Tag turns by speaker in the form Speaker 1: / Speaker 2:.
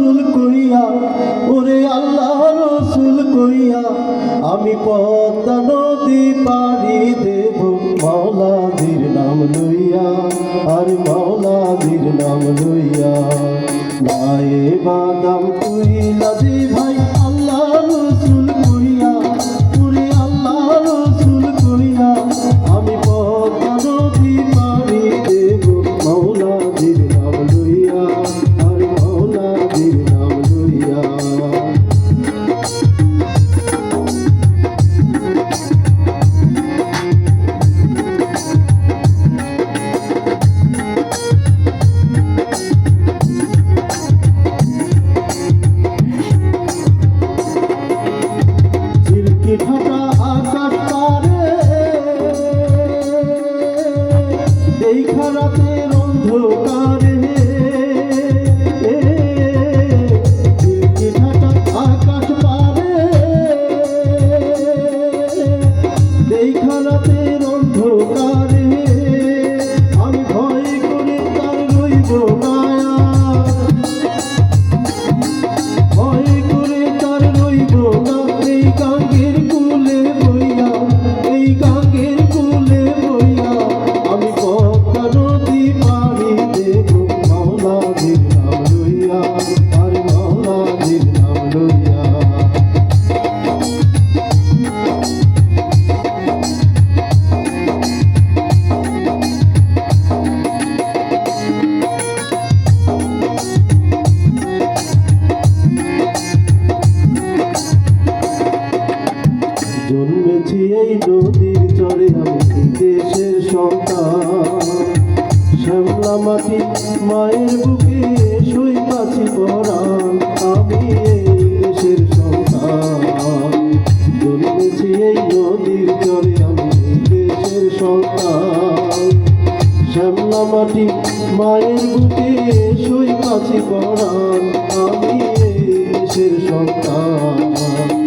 Speaker 1: রসুল করিয়া, ওরে আল্লাহ রসুল করিয়া, আমি পদ্মা নদী পাড়ি দেব। মাওলাদির নাম লইয়া, আর মাওলাদির নাম লইয়া নায়ে বাদাম এই খারাতের অন্ধকারে। আমি ভয় করে তার রইব মায়া এই নদীর চরে আমি দেশের সন্তান। শ্যামলা মাটি মায়ের বুকে সই কাছি পরাণ। আমি এই দেশের সন্তান। জন্মেছি এই নদীর চরে আমি দেশের সন্তান। শ্যামলা মাটি মায়ের বুকে সই কাছি পরাণ। আমি এই দেশের সন্তান।